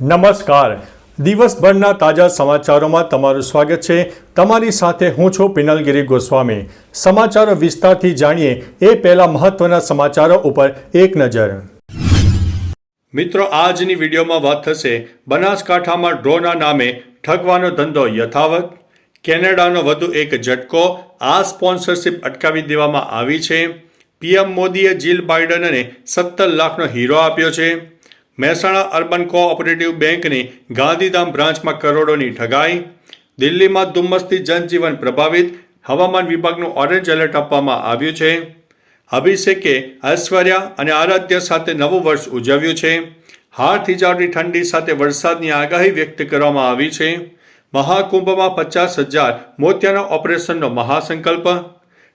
નમસ્કાર. દિવસભરના તાજા સમાચારોમાં તમારું સ્વાગત છે. તમારી સાથે હું છું પિનલગીરી ગોસ્વામી. સમાચારો વિસ્તારથી જાણીએ એ પહેલા મહત્વના સમાચારો ઉપર એક નજર. મિત્રો, આજની વિડીયોમાં વાત થશે બનાસકાંઠામાં ડ્રોના નામે ઠગવાનો ધંધો યથાવત. કેનેડાનો વધુ એક ઝટકો આ સ્પોન્સરશિપ અટકાવી દેવામાં આવી છે. પીએમ મોદીએ જીલ બાઇડનને સત્તર લાખનો હીરો આપ્યો છે. મહેસાણા અર્બન કોઓપરેટિવ બેંકની ગાંધીધામ બ્રાન્ચમાં કરોડોની ઠગાઈ, દિલ્હીમાં ધુમ્મસથી જનજીવન પ્રભાવિત, હવામાન વિભાગનું ઓરેન્જ એલર્ટ આપવામાં આવ્યું છે. અભિષેકે ઐશ્વર્યા અને આરાધ્ય સાથે નવું વર્ષ ઉજવ્યું છે. હાર થીજાવતી ઠંડી સાથે વરસાદની આગાહી વ્યક્ત કરવામાં આવી છે. મહાકુંભમાં પચાસ હજાર મોતિયાના ઓપરેશનનો મહાસંકલ્પ.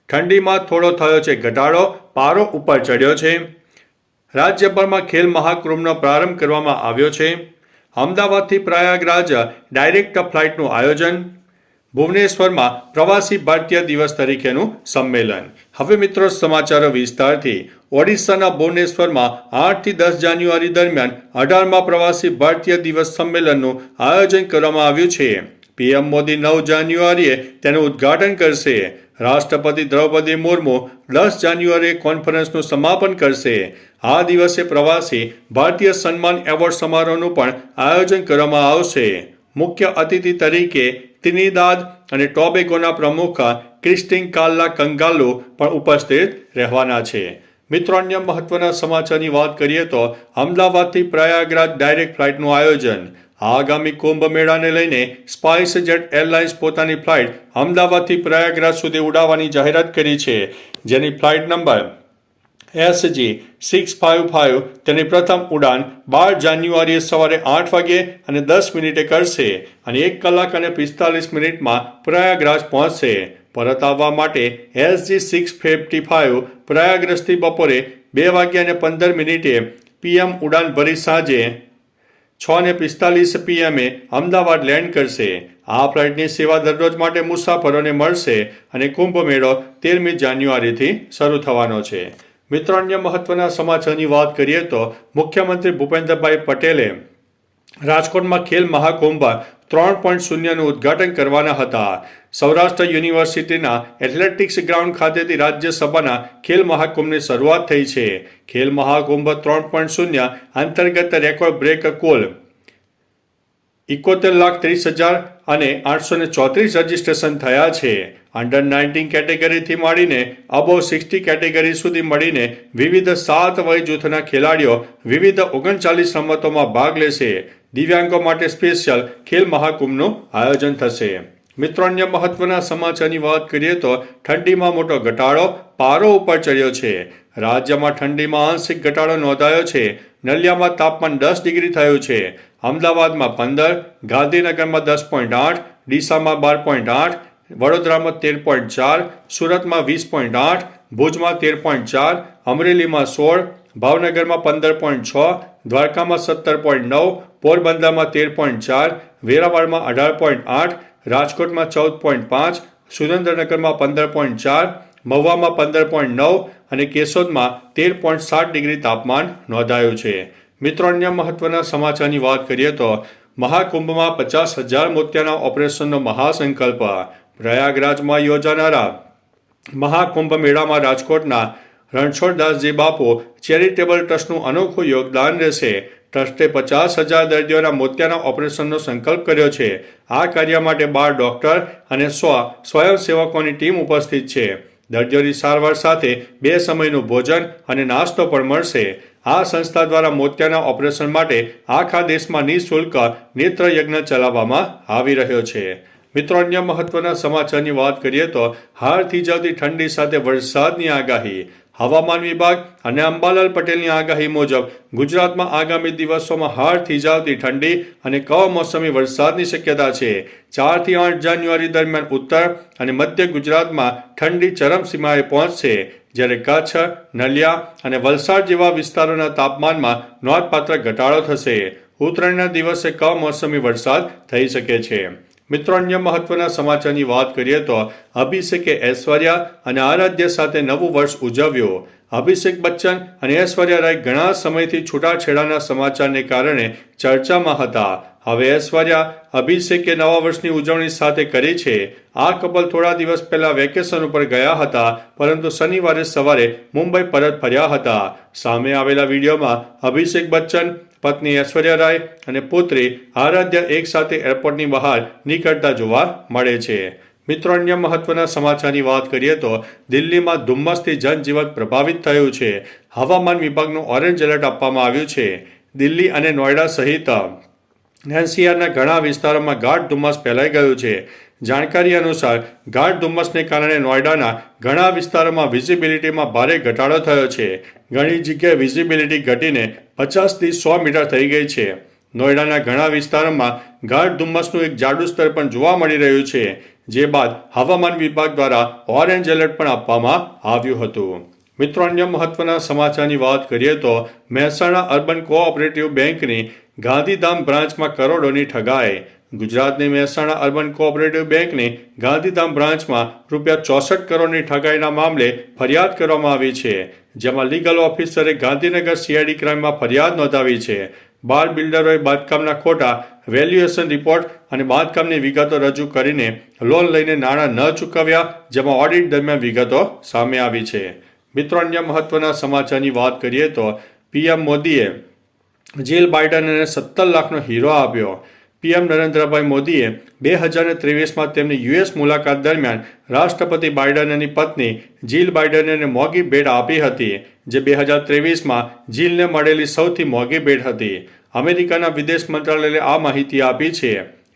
ઠંડીમાં થોડો થયો છે ઘટાડો, પારો ઉપર ચડ્યો છે. રાજ્યભરમાં ખેલ મહાકુંભનો પ્રારંભ કરવામાં આવ્યો છે. અમદાવાદથી પ્રયાગરાજ ડાયરેક્ટ ફ્લાઇટનું આયોજન. ભુવનેશ્વરમાં પ્રવાસી ભારતીય દિવસ તરીકેનું સંમેલન. હવે મિત્રો સમાચારો વિસ્તારથી. ઓડિશાના ભુવનેશ્વરમાં આઠથી દસ જાન્યુઆરી દરમિયાન અઢારમાં પ્રવાસી ભારતીય દિવસ સંમેલનનું આયોજન કરવામાં આવ્યું છે. પીએમ મોદી નવ જાન્યુઆરીએ તેનું ઉદ્ઘાટન કરશે. રાષ્ટ્રપતિ દ્રૌપદી મુર્મુ દસ જાન્યુઆરીએ કોન્ફરન્સનું સમાપન કરશે. આ દિવસે પ્રવાસી ભારતીય સન્માન એવોર્ડ સમારોહનું પણ આયોજન કરવામાં આવશે. મુખ્ય અતિથિ તરીકે તિનિદાદ અને ટોબેગોના પ્રમુખ ક્રિસ્ટિન કાલ્લા કંગાલુ પણ ઉપસ્થિત રહેવાના છે. મિત્રો, અન્ય મહત્વના સમાચારની વાત કરીએ તો અમદાવાદથી પ્રયાગરાજ ડાયરેક્ટ ફ્લાઇટનું આયોજન. આગામી કુંભ મેળાને લઈને સ્પાઇસ જેટ એરલાઇન્સ પોતાની ફ્લાઇટ અમદાવાદથી પ્રયાગરાજ સુધી ઉડાવવાની જાહેરાત કરી છે. જેની flight number SG six five five તેની પ્રથમ ઉડાન બાર જાન્યુઆરીએ સવારે આઠ વાગ્યે અને દસ મિનિટે કરશે અને એક કલાક અને પિસ્તાલીસ મિનિટમાં પ્રયાગરાજ પહોંચશે. પરત આવવા માટે એસજી સિક્સ ફિફ્ટી ફાઇવ પ્રયાગરાજથી બપોરે બે વાગ્યા અને પંદર મિનિટે પીએમ ઉડાન ભરી સાંજે છ ને પિસ્તાલીસ પીએમએ અમદાવાદ લેન્ડ કરશે. આ ફ્લાઇટની સેવા દરરોજ માટે મુસાફરોને મળશે અને કુંભ મેળો તેરમી જાન્યુઆરીથી શરૂ થવાનો છે. મિત્રો, અન્ય મહત્વના સમાચારની વાત કરીએ તો મુખ્યમંત્રી ભૂપેન્દ્રભાઈ પટેલે રાજકોટમાં ખેલ મહાકુંભ ત્રણ પોઈન્ટ શૂન્યનું ઉદ્ઘાટન કરવાના હતા. સૌરાષ્ટ્ર યુનિવર્સિટીના એથ્લેટિક્સ ગ્રાઉન્ડ ખાતેથી રાજ્યસભાના ખેલ મહાકુંભની શરૂઆત થઈ છે. ખેલ મહાકુંભ ત્રણ પોઈન્ટ શૂન્ય અંતર્ગત રેકોર્ડ બ્રેક કુલ ઇકોતેર લાખ ત્રીસ હજાર અને આઠસો ને ચોત્રીસ રજીસ્ટ્રેશન થયા છે. અંડર નાઇન્ટીન કેટેગરીથી માંડીને અબો સિક્સટી કેટેગરી સુધી મળીને વિવિધ સાત વય જૂથના ખેલાડીઓ વિવિધ ઓગણચાલીસ રમતોમાં ભાગ લેશે. દિવ્યાંગો માટે સ્પેશિયલ ખેલ મહાકુંભનું આયોજન થશે. મિત્રો અન્ય મહત્વના સમાચારની વાત કરીએ તો ઠંડીમાં મોટો ઘટાડો પારો ઉપર ચડ્યો છે. રાજ્યમાં ઠંડીમાં આંશિક ઘટાડો નોંધાયો છે. નલિયામાં તાપમાન દસ ડિગ્રી થયું છે. અમદાવાદમાં પંદર, ગાંધીનગરમાં દસ પોઈન્ટ આઠ, ડીસામાં બાર પોઈન્ટ આઠ, વડોદરામાં તેર પોઈન્ટ ચાર, સુરતમાં વીસ પોઈન્ટ આઠ, ભુજમાં તેર પોઈન્ટ ચાર, અમરેલીમાં સોળ ભાવનગરમાં પંદર પોઈન્ટ છ, દ્વારકામાં સત્તર પોઈન્ટ નવ, પોરબંદરમાં તેર પોઈન્ટ ચાર વેરાવાડમાં અઢાર પોઈન્ટ આઠ, રાજકોટમાં ચૌદ પોઈન્ટ પાંચ, સુરેન્દ્રનગરમાં પંદર પોઈન્ટ ચાર, મહુવામાં પંદર પોઈન્ટ નવ અને કેશોદમાં તેર પોઈન્ટ સાત ડિગ્રી તાપમાન નોંધાયું છે. મિત્રો, અન્ય મહત્વના સમાચારની વાત કરીએ તો મહાકુંભમાં પચાસ હજાર મોતિયાના ઓપરેશનનો મહાસંકલ્પ, પ્રયાગરાજમાં યોજાનારા મહાકુંભ મેળામાં રાજકોટના રણછોડદાસજી બાપુ ચેરિટેબલ ટ્રસ્ટનું અનોખું યોગદાન રહેશે. ટ્રસ્ટે પચાસ હજાર દર્દીઓના મોતિયાના ઓપરેશનનો સંકલ્પ કર્યો છે. આ કાર્ય માટે બાર ડોક્ટર અને સો સ્વયંસેવકોની ટીમ ઉપસ્થિત છે. દર્દીઓની સારવાર સાથે બે સમયનું ભોજન અને નાસ્તો પણ મળશે. આ સંસ્થા દ્વારા મોતિયાના ઓપરેશન માટે આખા દેશમાં નિઃશુલ્ક નેત્ર યજ્ઞ ચલાવવામાં આવી રહ્યો છે. મિત્રો, અન્ય મહત્વના સમાચારની વાત કરીએ તો હારથી થીજાવતી ઠંડી સાથે વરસાદની આગાહી. હવામાન વિભાગ અને અંબાલાલ પટેલની આગાહી મુજબ, ગુજરાતમાં આગામી દિવસોમાં હાર થીજાવતી ઠંડી અને કમોસમી વરસાદની શક્યતા છે. ચારથી આઠ જાન્યુઆરી દરમિયાન ઉત્તર અને મધ્ય ગુજરાતમાં ઠંડી ચરમસીમાએ પહોંચશે, જ્યારે કચ્છ, નલિયા અને વલસાડ જેવા વિસ્તારોના તાપમાનમાં નોંધપાત્ર ઘટાડો થશે. ઉત્તરાયણના દિવસે કમોસમી વરસાદ થઈ શકે છે. મિત્રો, અન્ય મહત્વના સમાચારની વાત કરીએ તો અભિષેકે ઐશ્વર્યા અને આરાધ્ય સાથે નવું વર્ષ ઉજવ્યું. અભિષેક બચ્ચન અને ઐશ્વર્યા રાય ઘણા સમયથી છૂટાછેડાના સમાચારને કારણે ચર્ચામાં હતા. હવે ઐશ્વર્યા અભિષેકે નવા વર્ષની ઉજવણી સાથે કરી છે. આ કપલ થોડા દિવસ પહેલા વેકેશન ઉપર ગયા હતા, પરંતુ શનિવારે સવારે મુંબઈ પરત ફર્યા હતા. સામે આવેલા વિડીયોમાં અભિષેક બચ્ચન, પત્ની ઐશ્વર્યા રાય અને પુત્રી આરાધ્યા એક સાથે એરપોર્ટની બહાર નીકળતા જોવા મળે છે. મિત્રો, અન્ય મહત્વના સમાચારની વાત કરીએ તો દિલ્હીમાં ધુમ્મસથી જનજીવન પ્રભાવિત થયું છે. હવામાન વિભાગનું ઓરેન્જ એલર્ટ આપવામાં આવ્યું છે. દિલ્હી અને નોઈડા સહિત એનસીઆરના ઘણા વિસ્તારોમાં ગાઢ ધુમ્મસ ફેલાઈ ગયું છે. જાણકારી અનુસાર, ગાઢ ધુમ્મસને કારણે નોઈડાના ઘણા વિસ્તારોમાં વિઝિબિલિટીમાં ભારે ઘટાડો થયો છે. ઘણી જગ્યાએ વિઝિબિલિટી ઘટીને પચાસથી સો મીટર થઈ ગઈ છે. નોઈડાના ઘણા વિસ્તારોમાં ગાઢ ધુમ્મસનું એક જાડું સ્તર પણ જોવા મળી રહ્યું છે, જે બાદ હવામાન વિભાગ દ્વારા ઓરેન્જ એલર્ટ પણ આપવામાં આવ્યું હતું. મિત્રો, અન્ય મહત્વના સમાચારની વાત કરીએ તો મહેસાણા અર્બન કોઓપરેટિવ બેંકની ગાંધીધામ બ્રાન્ચમાં કરોડોની ઠગાઈ ગુજરાતની મહેસાણા અર્બન કોઓપરેટિવ બેંકની ગાંધીધામ બ્રાન્ચમાં રૂપિયા ચોસઠ કરોડની ઠગાઈના મામલે ફરિયાદ કરવામાં આવી છે, જેમાં લીગલ ઓફિસરે ગાંધીનગર સીઆઈડી ક્રાઇમમાં ફરિયાદ નોંધાવી છે. બાર બિલ્ડરોએ બાંધકામના ખોટા, વેલ્યુએશન રિપોર્ટ અને બાંધકામની વિગતો રજૂ કરીને લોન લઈને નાણાં ન ચૂકવ્યા, જેમાં ઓડિટ દરમિયાન વિગતો સામે આવી છે. મિત્રો, અન્ય મહત્વના સમાચારની વાત કરીએ તો પીએમ મોદીએ જીલ બાઇડનને સત્તર લાખનો હીરો આપ્યો. પીએમ નરેન્દ્રભાઈ મોદીએ બે હજાર ત્રેવીસમાં તેમની યુએસ મુલાકાત દરમિયાન રાષ્ટ્રપતિ બાઇડનની પત્ની જીલ બાઇડનને મોંઘી ભેટ આપી હતી, જે બે હજાર ત્રેવીસમાં જીલને મળેલી સૌથી મોંઘી ભેટ હતી. અમેરિકાના વિદેશ મંત્રાલયે આ માહિતી આપી છે.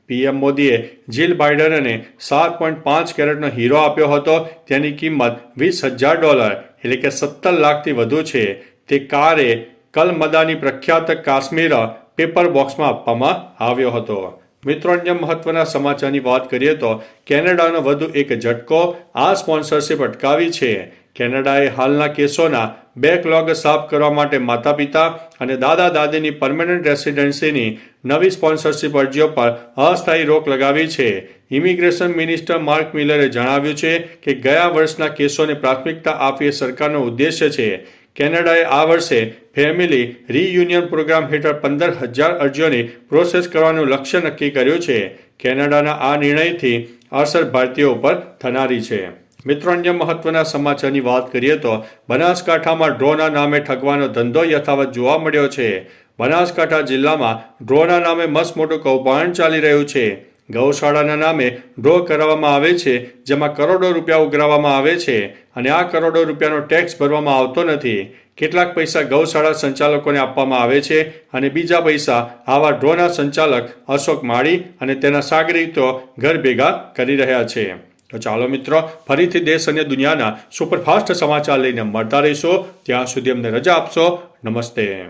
પીએમ મોદીએ જીલ બાઇડનને સાત પોઈન્ટ પાંચ કેરેટનો હીરો આપ્યો હતો. તેની કિંમત વીસ હજાર ડોલર, એટલે કે સત્તર લાખથી વધુ છે. તે કારે કલમદાની પ્રખ્યાત કાશ્મીર પેપર બોક્સમાં આપવામાં આવ્યો હતો. મિત્રો અન્ય મહત્વના સમાચારની વાત કરીએ તો કેનેડાનો વધુ એક ઝટકો આ સ્પોન્સરશિપ અટકાવી છે. કેનેડાએ હાલના કેસોના બેકલોગ સાફ કરવા માટે માતા પિતા અને દાદા દાદીની પરમેનન્ટ રેસિડેન્સીની નવી સ્પોન્સરશિપ અરજીઓ પર અસ્થાયી રોક લગાવી છે. ઇમિગ્રેશન મિનિસ્ટર માર્ક મિલરે જણાવ્યું છે કે ગયા વર્ષના કેસોને પ્રાથમિકતા આપવી એ સરકારનો ઉદ્દેશ્ય છે. કેનેડાએ આ વર્ષે ફેમિલી રીયુનિયન પ્રોગ્રામ હેઠળ પંદર હજાર અરજીઓની પ્રોસેસ કરવાનું લક્ષ્ય નક્કી કર્યું છે. કેનેડાના આ નિર્ણયથી અસર ભારતીયો ઉપર થનારી છે. મિત્રો, અન્ય મહત્વના સમાચારની વાત કરીએ તો બનાસકાંઠામાં ડ્રોના નામે ઠગવાનો ધંધો યથાવત જોવા મળ્યો છે. બનાસકાંઠા જિલ્લામાં ડ્રોના નામે મસ્ત મોટું કૌભાંડ ચાલી રહ્યું છે. ગૌશાળાના નામે ડ્રો કરાવવામાં આવે છે, જેમાં કરોડો રૂપિયા ઉઘરાવવામાં આવે છે અને આ કરોડો રૂપિયાનો ટેક્સ ભરવામાં આવતો નથી. કેટલાક પૈસા ગૌશાળા સંચાલકોને આપવામાં આવે છે અને બીજા પૈસા આવા ડ્રોના સંચાલક અશોક માળી અને તેના સાગરીતો ઘર ભેગા કરી રહ્યા છે. તો ચાલો મિત્રો, ફરીથી દેશ અને દુનિયાના સુપરફાસ્ટ સમાચાર લઈને મળતા રહીશો. ત્યાં સુધી અમને રજા આપશો. નમસ્તે.